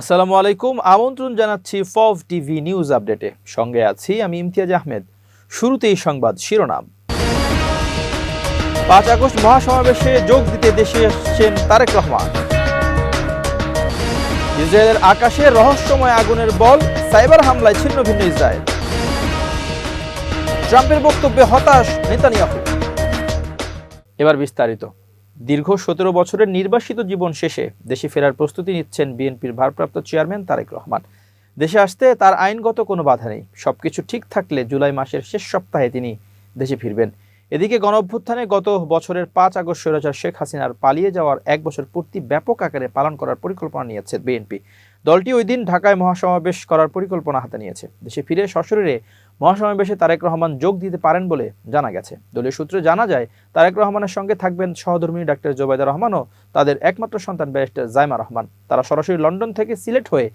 আসসালামু আলাইকুম। আমন্ত্রণ জানাচ্ছি ফভ টিভি নিউজ আপডেটে। সঙ্গে আছি আমি ইমতিয়াজ আহমেদ। শুরুতেই সংবাদ শিরোনাম। পাঁচ আগস্ট মহাসমাবেশে যোগ দিতে দেশে এসছেন তারেক রহমান। ইসরায়েলের আকাশে রহস্যময় আগুনের বল, সাইবার হামলায় ছিন্ন ভিন্ন ইসরায়েল। ট্রাম্পের বক্তব্যে হতাশ নেতানিয়াহু। এবার বিস্তারিত। দীর্ঘ সতেরো বছরের নির্বাসিত জীবন শেষে দেশে ফেরার প্রস্তুতি নিচ্ছেন বিএনপির ভারপ্রাপ্ত চেয়ারম্যান তারেক রহমান। দেশে আসতে তার আইনগত কোনো বাধা নেই। সবকিছু ঠিক থাকলে জুলাই মাসের শেষ সপ্তাহে তিনি দেশে ফিরবেন। এদিকে গণ অভ্যুত্থানে গত বছরের পাঁচ আগস্ট স্বৈরাচার শেখ হাসিনার পালিয়ে যাওয়ার এক বছর পূর্তি ব্যাপক আকারে পালন করার পরিকল্পনা নিয়েছে বিএনপি। দলটি ওই দিন ঢাকায় মহাসমাবেশ করার পরিকল্পনা হাতে নিয়েছে। দেশে ফিরে সশরীরে মহাসমাবেশে তারেক রহমান যোগ দিতে পারেন বলে জানা গেছে। দলীয় সূত্রে জানা যায়, তারেক রহমানের সঙ্গে থাকবেন সহধর্মী ডাক্তার জোবাইদা রহমান ও তাদের একমাত্র সন্তান ব্যারিস্টার জাইমা রহমান। তারা সরাসরি লন্ডন থেকে সিলেট হয়ে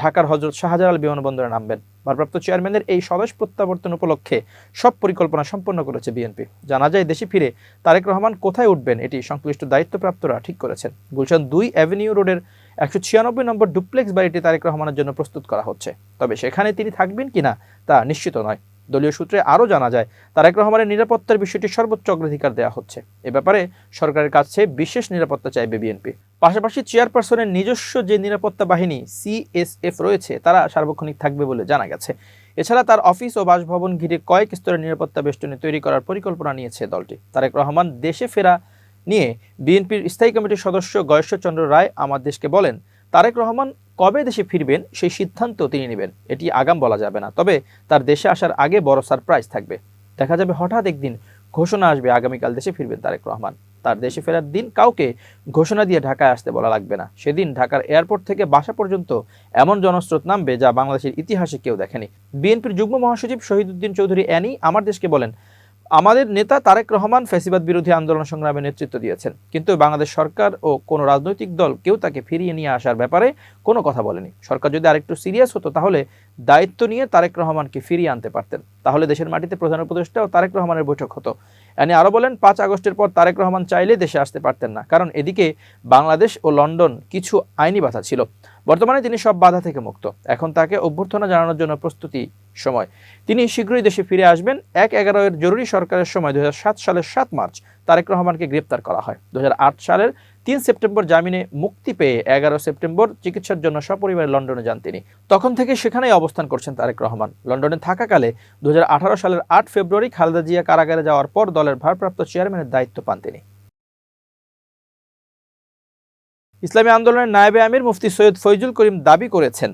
ঢাকার হজরত শাহজালাল বিমানবন্দরে নামবেন। ভারপ্রাপ্ত চেয়ারম্যানের এই স্বদেশ প্রত্যাবর্তন উপলক্ষে সব পরিকল্পনা সম্পন্ন করেছে বিএনপি। জানা যায়, দেশে ফিরে তারেক রহমান কোথায় উঠবেন এটি সংশ্লিষ্ট দায়িত্বপ্রাপ্তরা ঠিক করেছেন। গুলশান দুই অ্যাভিনিউ রোডের একশো ছিয়ানব্বই নম্বর ডুপ্লেক্স বাড়িটি তারেক রহমানের জন্য প্রস্তুত করা হচ্ছে। তবে সেখানে তিনি থাকবেন কিনা তা নিশ্চিত নয়। দলীয় সূত্রে আরও জানা যায়, তারেক রহমানের নিরাপত্তার বিষয়টি সর্বোচ্চ অগ্রাধিকার দেওয়া হচ্ছে। এ ব্যাপারে সরকারের কাছে বিশেষ নিরাপত্তা চাইবে বিএনপি। পাশাপাশি চেয়ারপারসনের নিজস্ব যে নিরাপত্তা বাহিনী, সিএসএফ, রয়েছে, তারা সার্বক্ষণিক থাকবে বলে জানা গেছে। এছাড়া তার অফিস ও বাসভবন ঘিরে কয়েক স্তরের নিরাপত্তা বেষ্টনী তৈরি করার পরিকল্পনা নিয়েছে দলটি। তারেক রহমান দেশে ফেরা নিয়ে বিএনপির স্থায়ী কমিটির সদস্য গয়েশ্বরচন্দ্র রায় আমার দেশকে বলেন, তারেক রহমান কবে দেশে ফিরবেন সেই সিদ্ধান্ত তিনি নেবেন। এটি আগাম বলা যাবে না, তবে তার দেশে আসার আগে বড় সারপ্রাইজ থাকবে। দেখা যাবে হঠাৎ একদিন ঘোষণা আসবে আগামীকাল দেশে ফিরবেন তারেক রহমান। তার দেশে ফেরার দিন কাউকে ঘোষণা দিয়ে ঢাকায় আসতে বলা লাগবে না। সেদিন ঢাকার এয়ারপোর্ট থেকে বাসা পর্যন্ত এমন জনস্রোত নামবে যা বাংলাদেশের ইতিহাসে কেউ দেখেনি। বিএনপির যুগ্ম মহাসচিব শহীদুদ্দিন চৌধুরী অ্যানি আমার দেশকে বলেন আমাদের নেতা তারেক রহমান ফ্যাসিবাদ বিরোধী আন্দোলন সংগ্রামে নেতৃত্ব দিয়েছেন। কিন্তু বাংলাদেশ সরকার ও কোনো রাজনৈতিক দল কেউ তাকে ফিরিয়ে নিয়ে আসার ব্যাপারে কোনো কথা বলেনি। সরকার যদি আরেকটু সিরিয়াস হতো, তাহলে দায়িত্ব নিয়ে তারেক রহমানকে ফিরিয়ে আনতে পারতেন। তাহলে দেশের মাটিতে প্রধান উপদেষ্টা ও তারেক রহমানের বৈঠক হতো। এনি আরও বলেন, পাঁচ আগস্টের পর তারেক রহমান চাইলে দেশে আসতে পারতেন না, কারণ এদিকে বাংলাদেশ ও লন্ডন কিছু আইনি বাধা ছিল। বর্তমানে তিনি সব বাধা থেকে মুক্ত। এখন তাকে অভ্যর্থনা জানানোর জন্য প্রস্তুতি সময়। তিনি শীঘ্রই দেশে ফিরে আসবেন। এক এগারো এর জরুরি সরকারের সময় দু সালের সাত মার্চ তারেক রহমানকে গ্রেপ্তার করা হয়। দু সালের তিন সেপ্টেম্বর জামিনে মুক্তি পেয়ে এগারো সেপ্টেম্বর চিকিৎসার জন্য সপরিবারে লন্ডনে যান তিনি। তখন থেকে সেখানেই অবস্থান করছেন তারেক রহমান। লন্ডনে থাকাকালে দুই হাজার আঠারো সালের আট ফেব্রুয়ারি খালেদা জিয়া কারাগারে যাওয়ার পর দলের ভারপ্রাপ্ত চেয়ারম্যানের দায়িত্ব পান তিনি। ইসলামী আন্দোলনের নায়েবে আমির মুফতি সৈয়দ ফৈজুল করিম দাবি করেছেন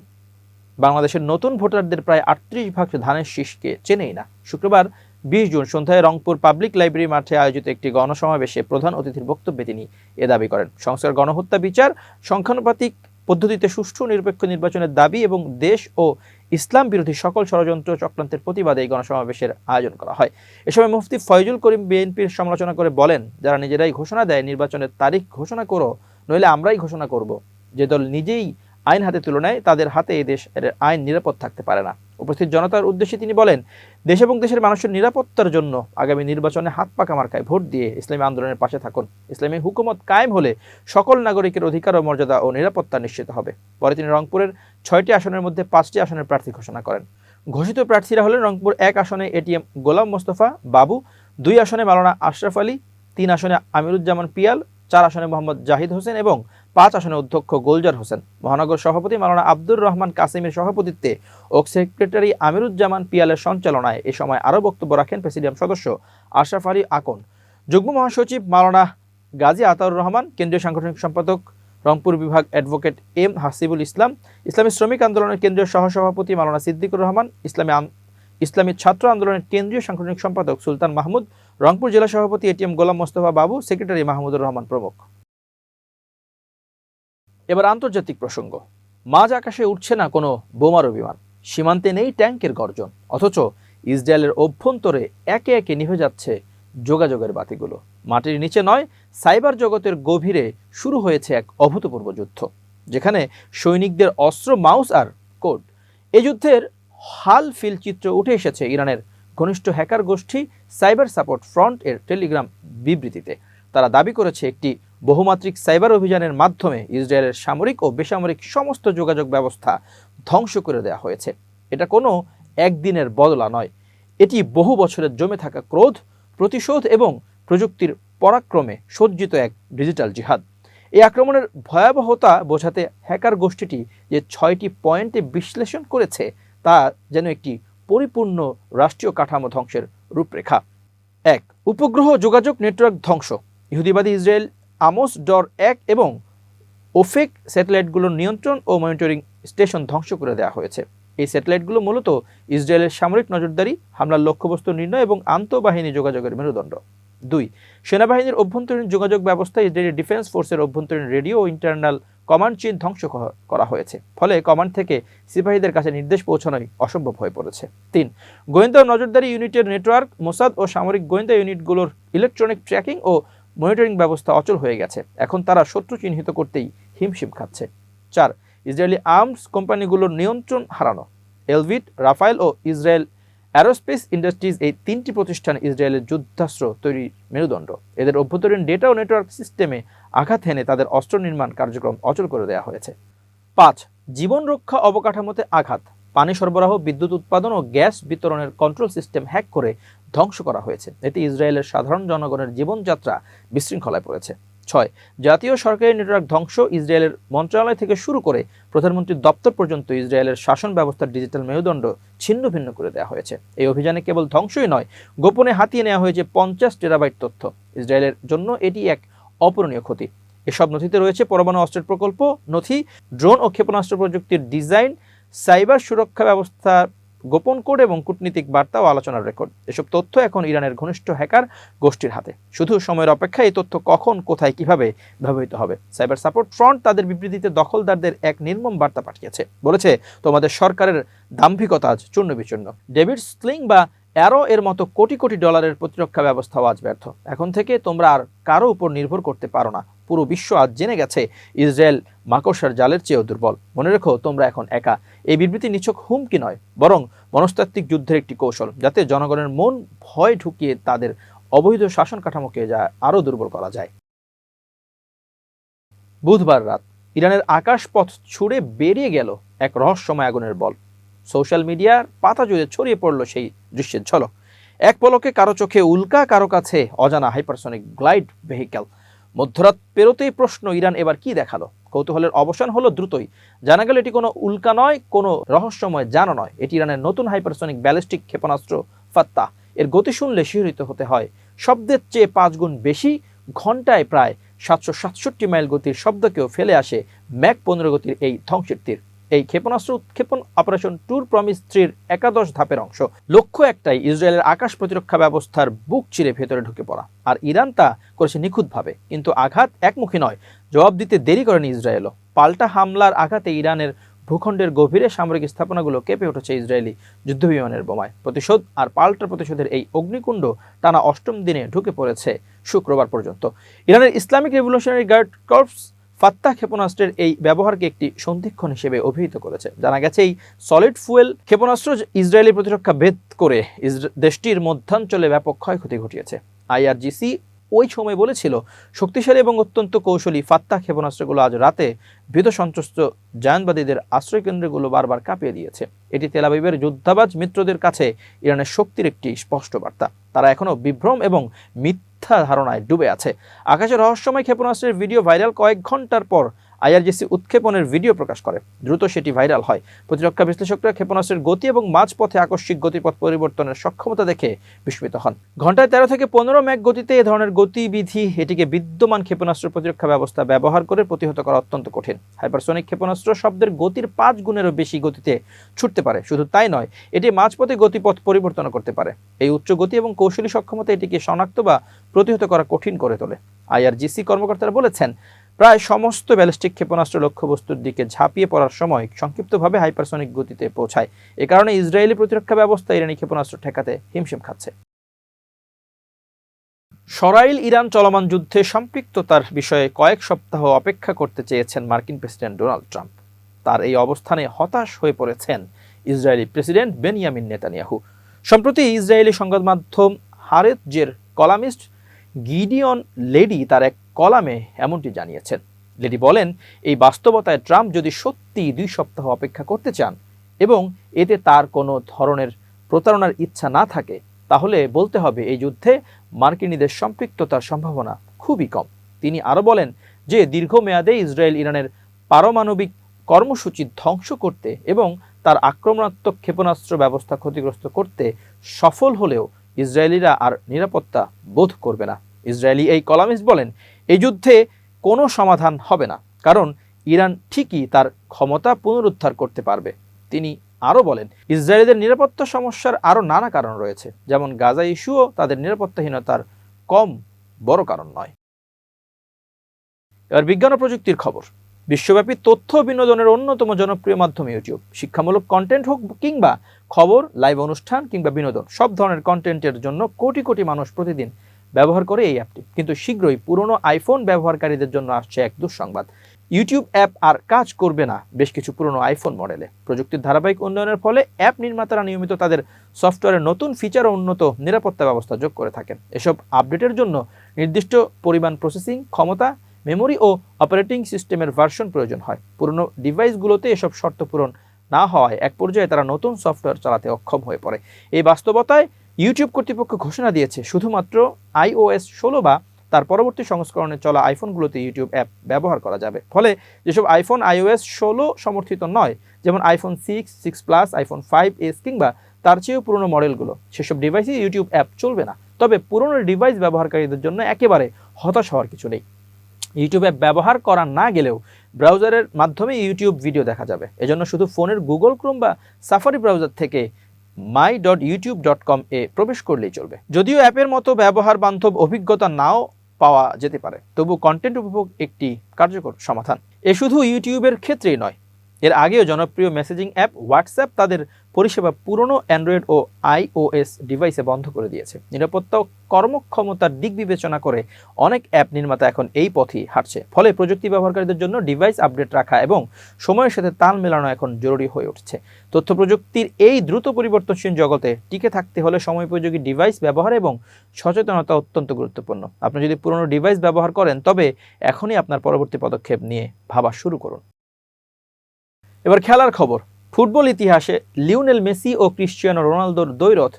বাংলাদেশের নতুন ভোটারদের প্রায় আটত্রিশ ভাগ ধানের শীষকে চেনেই না। শুক্রবার বিশ জুন সন্ধ্যায় রংপুর পাবলিক লাইব্রেরি মাঠে আয়োজিত একটি গণসমাবেশে প্রধান অতিথির বক্তব্যে তিনি এ দাবি করেন। সংস্কার গণহত্যা বিচার, সংখ্যানুপাতিক পদ্ধতিতে সুষ্ঠু নিরপেক্ষ নির্বাচনের দাবি এবং দেশ ও ইসলাম বিরোধী সকল ষড়যন্ত্র চক্রান্তের প্রতিবাদে এই গণসমাবেশের আয়োজন করা হয়। এ সময় মুফতি ফয়জুল করিম বিএনপির সমালোচনা করে বলেন, যারা নিজেরাই ঘোষণা দেয় নির্বাচনের তারিখ ঘোষণা করো, নইলে আমরাই ঘোষণা করব। যে দল নিজেই আইন হাতে তুলনায় তাদের হাতে এই দেশের আইন নিরাপদ থাকতে পারে না। উপস্থিত জনতার উদ্দেশ্যে তিনি বলেন, দেশ এবং দেশের মানুষের নিরাপত্তার জন্য আগামী নির্বাচনে হাত পাকা মার্কায় ভোট দিয়ে ইসলামী আন্দোলনের পাশে থাকুন। ইসলামী হুকুমত কায়েম হলে সকল নাগরিকের অধিকার ও মর্যাদা ও নিরাপত্তা নিশ্চিত হবে। পরে তিনি রংপুরের ছয়টি আসনের মধ্যে পাঁচটি আসনের প্রার্থী ঘোষণা করেন। ঘোষিত প্রার্থীরা হলেন রংপুর এক আসনে এটিএম গোলাম মোস্তফা, বাবু, দুই আসনে মালানা আশরাফ আলী, তিন আসনে আমিরুজ্জামান পিয়াল, চার আসনে মোহাম্মদ জাহিদ হোসেন এবং পাঁচ আসনে অধ্যক্ষ গোলজার হোসেন, মহানগর সভাপতি মালানা আব্দুর রহমান কাসিমের সভাপতিত্বে ও সেক্রেটারি আমিরুজ্জামান পিয়ালের সঞ্চালনায় এ সময় আরও বক্তব্য রাখেন প্রেসিডিয়াম সদস্য আশরাফ আলী আকন। যুগ্ম মহাসচিব মালানা গাজী আতাউর রহমান, কেন্দ্রীয় সাংগঠনিক সম্পাদক রংপুর বিভাগ অ্যাডভোকেট এম হাসিবুল ইসলাম, ইসলামী শ্রমিক আন্দোলনের কেন্দ্রীয় সহসভাপতি মালানা সিদ্দিকুর রহমান, ইসলামী ইসলামী ছাত্র আন্দোলনের কেন্দ্রীয় সাংগঠনিক সম্পাদক সুলতান মাহমুদ, রংপুর জেলা সভাপতি এটিএম গোলাম মোস্তফা বাবু, সেক্রেটারি মাহমুদুর রহমান প্রমুখ। এবার আন্তর্জাতিক প্রসঙ্গ। মাঝ আকাশে উঠছে না কোনো বোমারু বিমান। সীমান্তে নেই ট্যাঙ্কের গর্জন। অথচ ইসরায়েলের অভ্যন্তরে একে একে নিভে যাচ্ছে যোগাযোগের বাতিগুলো। মাটির নিচে নয়, সাইবার জগতের গভীরে শুরু হয়েছে এক অভূতপূর্ব যুদ্ধ, যেখানে সৈনিকদের অস্ত্র, মাউস আর কোড। এই যুদ্ধের হাল ফিল চিত্র উঠে এসেছে ইরানের ঘনিষ্ঠ হ্যাকার গোষ্ঠী সাইবার সাপোর্ট ফ্রন্ট এর টেলিগ্রাম বিবৃতিতে। তারা দাবি করেছে, একটি বহুমাত্রিক সাইবার অভিযানের মাধ্যমে ইসরায়েলের সামরিক ও বেসামরিক সমস্ত যোগাযোগ ব্যবস্থা ধ্বংস করে দেওয়া হয়েছে। এটা কোনো একদিনের বদলা নয়। এটি বহু বছরের জমে থাকা ক্রোধ, প্রতিশোধ এবং প্রযুক্তির পরাক্রমে সজ্জিত এক ডিজিটাল জিহাদ। এই আক্রমণের ভয়াবহতা বোঝাতে হ্যাকার গোষ্ঠীটি যে ছয়টি পয়েন্টে বিশ্লেষণ করেছে, তা যেন একটি পরিপূর্ণ রাষ্ট্রীয় কাঠামো ধ্বংসের রূপরেখা। এক, উপগ্রহ যোগাযোগ নেটওয়ার্ক ধ্বংস। ইহুদিবাদী ইসরায়েল আমোস ডর এক এবং ওফেক স্যাটেলাইটগুলোর নিয়ন্ত্রণ ও মনিটরিং স্টেশন ধ্বংস করে দেওয়া হয়েছে। এই স্যাটেলাইটগুলো মূলত ইসরায়েলের সামরিক নজরদারি, হামলার লক্ষ্যবস্তু নির্ণয় এবং আন্তঃবাহিনী যোগাযোগের মেরুদণ্ড। দুই, সেনাবাহিনীর অভ্যন্তরীণ যোগাযোগ ব্যবস্থা ইসরায়েলি ডিফেন্স ফোর্সের অভ্যন্তরীণ রেডিও ও ইন্টারনাল কমান্ড চেইন ধ্বংস করা হয়েছে। ফলে কমান্ড থেকে সিপাহীদের কাছে নির্দেশ পৌঁছানোই অসম্ভব হয়ে পড়েছে। তিন, গোয়েন্দা নজরদারি ইউনিটের নেটওয়ার্ক, মোসাদ ও সামরিক গোয়েন্দা ইউনিটগুলোর ইলেকট্রনিক ট্র্যাকিং ও মনিটরিং ব্যবস্থা অচল হয়ে গেছে। এখন তারা শত্রু চিহ্নিত করতেই হিমশিম খাচ্ছে। চার, ইসরায়েলি আর্মস কোম্পানিগুলোর নিয়ন্ত্রণ হারানো। এলভিট রাফায়েল ও ইসরায়েল অ্যারোস্পেস ইন্ডাস্ট্রিজ এই তিনটি প্রতিষ্ঠান ইসরায়েলের যুদ্ধাস্ত্র তৈরির মেরুদণ্ড। এদের অভ্যন্তরীণ ডেটা ও নেটওয়ার্ক সিস্টেমে আঘাত হেনে তাদের অস্ত্র নির্মাণ কার্যক্রম অচল করে দেওয়া হয়েছে। পাঁচ, জীবন রক্ষা অবকাঠামোতে আঘাত। পানি সরবরাহ, বিদ্যুৎ উৎপাদন ও গ্যাস বিতরণের কন্ট্রোল সিস্টেম হ্যাক করে ধ্বংস করা হয়েছে। এতে ইসরায়েলের সাধারণ জনগণের জীবনযাত্রা বিশৃঙ্খলায় পড়েছে। ছয়, জাতীয় সরকারি নেটওয়ার্ক ধ্বংস ইসরায়েলের মন্ত্রণালয় থেকে শুরু করে প্রধানমন্ত্রীর দপ্তর পর্যন্ত ইসরায়েলের শাসন ব্যবস্থার ডিজিটাল মেরুদণ্ড ছিন্ন ভিন্ন করে দেওয়া হয়েছে। এই অভিযানে কেবল ধ্বংসই নয়, গোপনে হাতিয়ে নেওয়া হয়েছে পঞ্চাশ টেরাবাইট তথ্য। ইসরায়েলের জন্য এটি এক অপূরণীয় ক্ষতি। এসব নথিতে রয়েছে পরমাণু অস্ত্রের প্রকল্প, নথি, ড্রোন ও ক্ষেপণাস্ত্র প্রযুক্তির ডিজাইন, সাইবার সুরক্ষা ব্যবস্থা গোপন কোড এবং কূটনীতিক বার্তা ও আলোচনার রেকর্ড। এসব তথ্য এখন ইরানের ঘনিষ্ঠ হ্যাকার গোষ্ঠীর হাতে। শুধু সময়ের অপেক্ষায় এই তথ্য কখন, কোথায়, কীভাবে ব্যবহৃত হবে? সাইবার সাপোর্ট ফ্রন্ট তাদের বিবৃতিতে দখলদারদের এক নির্মম বার্তা পাঠিয়েছে। বলেছে, তোমাদের সরকারের দাম্ভিকতা আজ চূর্ণ বিচূর্ণ ডেভিড স্লিং বা অ্যারো এর মতো কোটি কোটি ডলারের প্রতিরক্ষা ব্যবস্থাও আজ ব্যর্থ। এখন থেকে তোমরা আর কারও উপর নির্ভর করতে পারো না। পুরো বিশ্ব আজ জেনে গেছে, ইসরায়েল মাকড়সার জালের চেয়েও দুর্বল। মনে রেখো, তোমরা এখন একা। এই বিবৃতি নিছক হুমকি নয়, বরং মনস্তাত্ত্বিক যুদ্ধের একটি কৌশল, যাতে জনগণের মন ভয় ঢুকিয়ে তাদের অবৈধ শাসন কাঠামোকে যা আরও দুর্বল করা যায়। বুধবার রাত, ইরানের আকাশপথ ছুড়ে বেরিয়ে গেল এক রহস্যময় আগুনের বল। সোশ্যাল মিডিয়ার পাতা জুড়ে ছড়িয়ে পড়ল সেই দৃশ্যের ঝলক। এক পলকে কারও চোখে উল্কা, কারও কাছে অজানা হাইপারসনিক গ্লাইড ভেহিক্যাল মধ্যরাত পেরোতেই প্রশ্ন, ইরান এবার কি দেখাল? কৌতূহলের অবসান হলো দ্রুতই। জানা গেল এটি কোনো উল্কা নয়, কোনো রহস্যময় জানা নয়। এটি ইরানের নতুন হাইপারসনিক ব্যালিস্টিক ক্ষেপণাস্ত্র ফাত্তা। এর গতি শুনলে শিহরিত হতে হয়। শব্দের চেয়ে পাঁচ গুণ বেশি, ঘন্টায় প্রায় সাতশো সাতষট্টি মাইল গতির শব্দকেও ফেলে আসে ম্যাক পনেরো গতির এই ধ্বংসের তীর। এই ক্ষেপণাস্ত্র উৎক্ষেপণ অপারেশন ট্যুর প্রমিস থ্রির একাদশ ধাপের অংশ। লক্ষ্য একটাই, ইসরায়েলের আকাশ প্রতিরক্ষা ব্যবস্থার বুক চিরে ভেতরে ঢুকে পড়া। আর ইরান তা করেছে নিখুঁতভাবে, কিন্তু আঘাত একমুখী নয়, জবাব দিতে দেরি করেনি ইসরায়েলও। পাল্টা হামলার আঘাতে ইরানের ভূখণ্ডের গভীরে সামরিক স্থাপনাগুলো কেঁপে উঠেছে ইসরায়েলি যুদ্ধবিমানের বোমায়। প্রতিশোধ আর পাল্টা প্রতিশোধের এই অগ্নিকুণ্ড টানা অষ্টম দিনে ঢুকে পড়েছে শুক্রবার পর্যন্ত। ইরানের Islamic Revolutionary Guard Corps Fattah ক্ষেপণাস্ত্রের এই ব্যবহারকে একটি সন্ধিক্ষণ হিসেবে অভিহিত করেছে। জানা গেছে, এই সলিড ফুয়েল ক্ষেপণাস্ত্র ইসরায়েলি প্রতিরক্ষা ভেদ করে দেশটির মধ্যাঞ্চলে ব্যাপক ক্ষয়ক্ষতি ঘটিয়েছে। আইআরজিসি ওই সময় বলেছিল, শক্তিশালী এবং অত্যন্ত কৌশলী ফাত্তা ক্ষেপণাস্ত্রগুলো আজ রাতে ভীত সন্ত্রস্ত জায়নবাদীদের আশ্রয়কেন্দ্রগুলো বারবার কাঁপিয়ে দিয়েছে। এটি তেলাবিবের যুদ্ধাবাজ মিত্রদের কাছে ইরানের শক্তির একটি স্পষ্ট বার্তা। তারা এখনও বিভ্রম এবং মিথ্যা ধারণায় ডুবে আছে। আকাশে রহস্যময় ক্ষেপণাস্ত্রের ভিডিও ভাইরাল কয়েক ঘণ্টার পর আইআরজিসি উৎক্ষেপণের ভিডিও প্রকাশ করে। দ্রুত সেটি ভাইরাল হয়। প্রতিরক্ষা বিশ্লেষকরা ক্ষেপণাস্ত্রের গতি এবং মাঝপথে আকস্মিক গতিপথ পরিবর্তনের সক্ষমতা দেখে বিস্মিত হন। ঘন্টায় তেরো থেকে পনেরো ম্যাক গতিতে এ ধরনের গতিবিধি এটিকে বিদ্যমান ক্ষেপণাস্ত্র প্রতিরক্ষা ব্যবস্থা ব্যবহার করে প্রতিহত করা অত্যন্ত কঠিন। হাইপারসনিক ক্ষেপণাস্ত্র শব্দের গতির পাঁচ গুণেরও বেশি গতিতে ছুটতে পারে। শুধু তাই নয়, এটি মাঝপথে গতিপথ পরিবর্তন করতে পারে। এই উচ্চ গতি এবং কৌশলী সক্ষমতা এটিকে শনাক্ত বা প্রতিহত করা কঠিন করে তোলে। আইআরজিসি কর্মকর্তারা বলেছেন প্রায় সমস্ত ব্যালিস্টিক ক্ষেপণাস্ত্র লক্ষ্যবস্তুর দিকে ঝাঁপিয়ে পড়ার সময় সংক্ষিপ্তভাবে হাইপারসনিক গতিতে পৌঁছায়। এ কারণে ইসরায়েলি প্রতিরক্ষা ব্যবস্থা ইরানি ক্ষেপণাস্ত্র ঠেকাতে হিমশিম খাচ্ছে। সরাইল ইরান চলমান যুদ্ধে সম্পৃক্ততার বিষয়ে কয়েক সপ্তাহ অপেক্ষা করতে চেয়েছেন মার্কিন প্রেসিডেন্ট ডোনাল্ড ট্রাম্প। তার এই অবস্থানে হতাশ হয়ে পড়েছেন ইসরায়েলি প্রেসিডেন্ট বেনিয়ামিন নেতানিয়াহু। সম্প্রতি ইসরায়েলি সংবাদ মাধ্যম হারেত জের কলামিস্ট গিডিয়ন লেডি তার এক কলামে এমনটি জানিয়েছেন। লেডি বলেন, এই বাস্তবতায় ট্রাম্প যদি সত্যি দুই সপ্তাহ অপেক্ষা করতে চান এবং এতে তার কোনো ধরনের প্রতারণার ইচ্ছা না থাকে, তাহলে বলতে হবে এই যুদ্ধে মার্কিনীদের সম্পৃক্ততার সম্ভাবনা খুবই কম। তিনি আরও বলেন যে, দীর্ঘমেয়াদে ইসরায়েল ইরানের পারমাণবিক কর্মসূচি ধ্বংস করতে এবং তার আক্রমণাত্মক ক্ষেপণাস্ত্র ব্যবস্থা ক্ষতিগ্রস্ত করতে সফল হলেও ইসরায়েলিরা আর নিরাপত্তা বোধ করবে না। ইসরায়েলি এই কলামিস্ট বলেন এই যুদ্ধে কোনো সমাধান হবে না, কারণ ইরান ঠিকই তার ক্ষমতা পুনরুদ্ধার করতে পারবে। তিনি আরও বলেন, ইসরায়েলিদের নিরাপত্তা সমস্যার আরও নানা কারণ রয়েছে, যেমন গাজা ইস্যুও তাদের নিরাপত্তাহীনতার কম বড় কারণ নয়। এবার বিজ্ঞান ও প্রযুক্তির খবর। বিশ্বব্যাপী তথ্য বিনোদনের অন্যতম জনপ্রিয় মাধ্যম ইউটিউব। শিক্ষামূলক কন্টেন্ট হোক কিংবা খবর লাইভ অনুষ্ঠান কিংবা বিনোদন, সব ধরনের কন্টেন্টের জন্য কোটি কোটি মানুষ প্রতিদিন ব্যবহার করে এই অ্যাপটি। কিন্তু শীঘ্রই পুরনো আইফোন ব্যবহারকারীদের জন্য আসছে এক দুঃসংবাদ। ইউটিউব অ্যাপ আর কাজ করবে না বেশ কিছু পুরনো আইফোন মডেলে। প্রযুক্তির ধারাবাহিক উন্নয়নের ফলে অ্যাপ নির্মাতারা নিয়মিত তাদের সফটওয়্যারে নতুন ফিচার ও উন্নত নিরাপত্তা ব্যবস্থা যোগ করে থাকেন। এসব আপডেটের জন্য নির্দিষ্ট পরিমাণ প্রসেসিং ক্ষমতা মেমোরি ও অপারেটিং সিস্টেমের ভার্সন প্রয়োজন হয়। পুরনো ডিভাইসগুলোতে এসব শর্ত পূরণ না হওয়ায় এক পর্যায়ে তারা নতুন সফটওয়্যার চালাতে অক্ষম হয়ে পড়ে। এই বাস্তবতায় ইউটিউব কর্তৃপক্ষ ঘোষণা দিয়েছে, শুধুমাত্র আইওএস ষোলো বা তার পরবর্তী সংস্করণে চলা আইফোনগুলোতে ইউটিউব অ্যাপ ব্যবহার করা যাবে। ফলে যেসব আইফোন আইওএস ষোলো সমর্থিত নয়, যেমন iPhone six six plus iPhone five S কিংবা তার চেয়েও পুরনো মডেলগুলো, সেসব ডিভাইসে ইউটিউব অ্যাপ চলবে না। তবে পুরনো ডিভাইস ব্যবহারকারীদের জন্য একেবারে হতাশ হওয়ার কিছু নেই। ইউটিউব অ্যাপ ব্যবহার করা না গেলেও ব্রাউজারের মাধ্যমে ইউটিউব ভিডিও দেখা যাবে। এজন্য শুধু ফোনের গুগল ক্রোম বা সাফারি ব্রাউজার থেকে my dot YouTube dot com এ প্রবেশ করলেই চলবে। যদিও অ্যাপের মতো ব্যবহার বান্ধব অভিজ্ঞতা নাও পাওয়া যেতে পারে, তবু কন্টেন্ট উপভোগ একটি কার্যকর সমাধান। এ শুধু ইউটিউবের ক্ষেত্রেই নয় এর আগেও জনপ্রিয় মেসেজিং অ্যাপ হোয়াটসঅ্যাপ তাদের পরিষেবা পুরনো অ্যান্ড্রয়েড ও আইওএস ডিভাইসে বন্ধ করে দিয়েছে। নিরাপত্তা কর্মক্ষমতার দিক বিবেচনা করে অনেক অ্যাপ নির্মাতা এখন এই পথেই হাঁটছে। ফলে প্রযুক্তি ব্যবহারকারীদের জন্য ডিভাইস আপডেট রাখা এবং সময়ের সাথে তাল মেলানো এখন জরুরি হয়ে উঠছে। তথ্য প্রযুক্তির এই দ্রুত পরিবর্তনশীল জগতে টিকে থাকতে হলে সময়োপযোগী ডিভাইস ব্যবহার এবং সচেতনতা অত্যন্ত গুরুত্বপূর্ণ। আপনি যদি পুরনো ডিভাইস ব্যবহার করেন, তবে এখনই আপনার পরবর্তী পদক্ষেপ নিয়ে ভাবা শুরু করুন। এবার খেলার খবর। ফুটবল ইতিহাসে লিওনেল মেসি ও ক্রিশ্চিয়ানো রোনালদোর দ্বৈরথ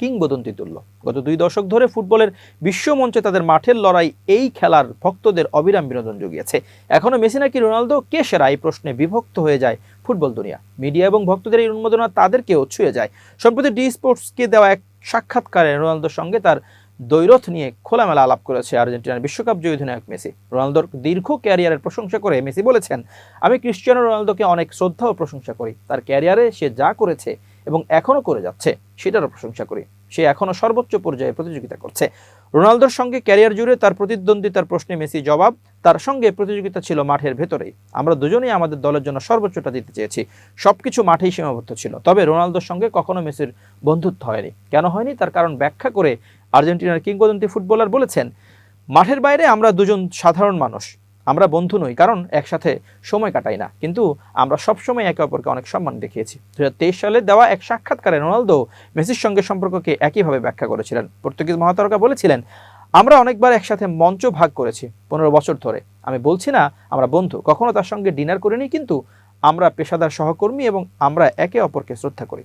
কিংবদন্তি তুল্য গত দুই দশক ধরে ফুটবলের বিশ্বমঞ্চে তাদের মাঠের লড়াই এই খেলার ভক্তদের অবিরাম বিনোদন জুগিয়েছে। এখনও মেসি নাকি রোনালদো? কে সেরা? এই প্রশ্নে বিভক্ত হয়ে যায় ফুটবল দুনিয়া। মিডিয়া এবং ভক্তদের এই উন্মাদনা তাদেরকেও ছুঁয়ে যায়। সম্প্রতি ডি স্পোর্টসকে দেওয়া এক সাক্ষাৎকারে রোনালদোর সঙ্গে তার দ্বৈরথ নিয়ে খোলামেলা আলাপ করেছে আর্জেন্টিনার বিশ্বকাপ জয়ী অধিনায়ক মেসি। রোনালদোর দীর্ঘ ক্যারিয়ারের প্রশংসা করে মেসি বলেছেন, আমি ক্রিশ্চিয়ানো রোনালদোকে অনেক শ্রদ্ধা ও প্রশংসা করি। তার ক্যারিয়ারে সে যা করেছে এবং এখনও করে যাচ্ছে, সেটারও প্রশংসা করি। সে এখনও সর্বোচ্চ পর্যায়ে প্রতিযোগিতা করছে। রোনালদোর সঙ্গে ক্যারিয়ার জুড়ে তার প্রতিদ্বন্দ্বিতার প্রশ্নে মেসি জবাব, তার সঙ্গে প্রতিযোগিতা ছিল মাঠের ভেতরেই। আমরা দুজনেই আমাদের দলের জন্য সর্বোচ্চটা দিতে চেয়েছি। সব কিছু মাঠেই সীমাবদ্ধ ছিল। তবে রোনালদোর সঙ্গে কখনো মেসির বন্ধুত্ব হয়নি। কেন হয়নি? তার কারণ ব্যাখ্যা করে আর্জেন্টিনার কিংবদন্তি ফুটবলার বলেছেন, মাঠের বাইরে আমরা দুজন সাধারণ মানুষ। আমরা বন্ধু নই, কারণ একসাথে সময় কাটাই না। কিন্তু আমরা সবসময় একে অপরকে অনেক সম্মান দেখিয়েছি। দু হাজার তেইশ সালে দেওয়া এক সাক্ষাৎকারে রোনালদো মেসির সঙ্গে সম্পর্ককে একইভাবে ব্যাখ্যা করেছিলেন। পর্তুগিজ মহাতারকা বলেছিলেন, আমরা অনেকবার একসাথে মঞ্চ ভাগ করেছি পনেরো বছর ধরে। আমি বলছি না, আমরা বন্ধু। কখনো তার সঙ্গে ডিনার করিনি, কিন্তু আমরা পেশাদার সহকর্মী এবং আমরা একে অপরকে শ্রদ্ধা করি।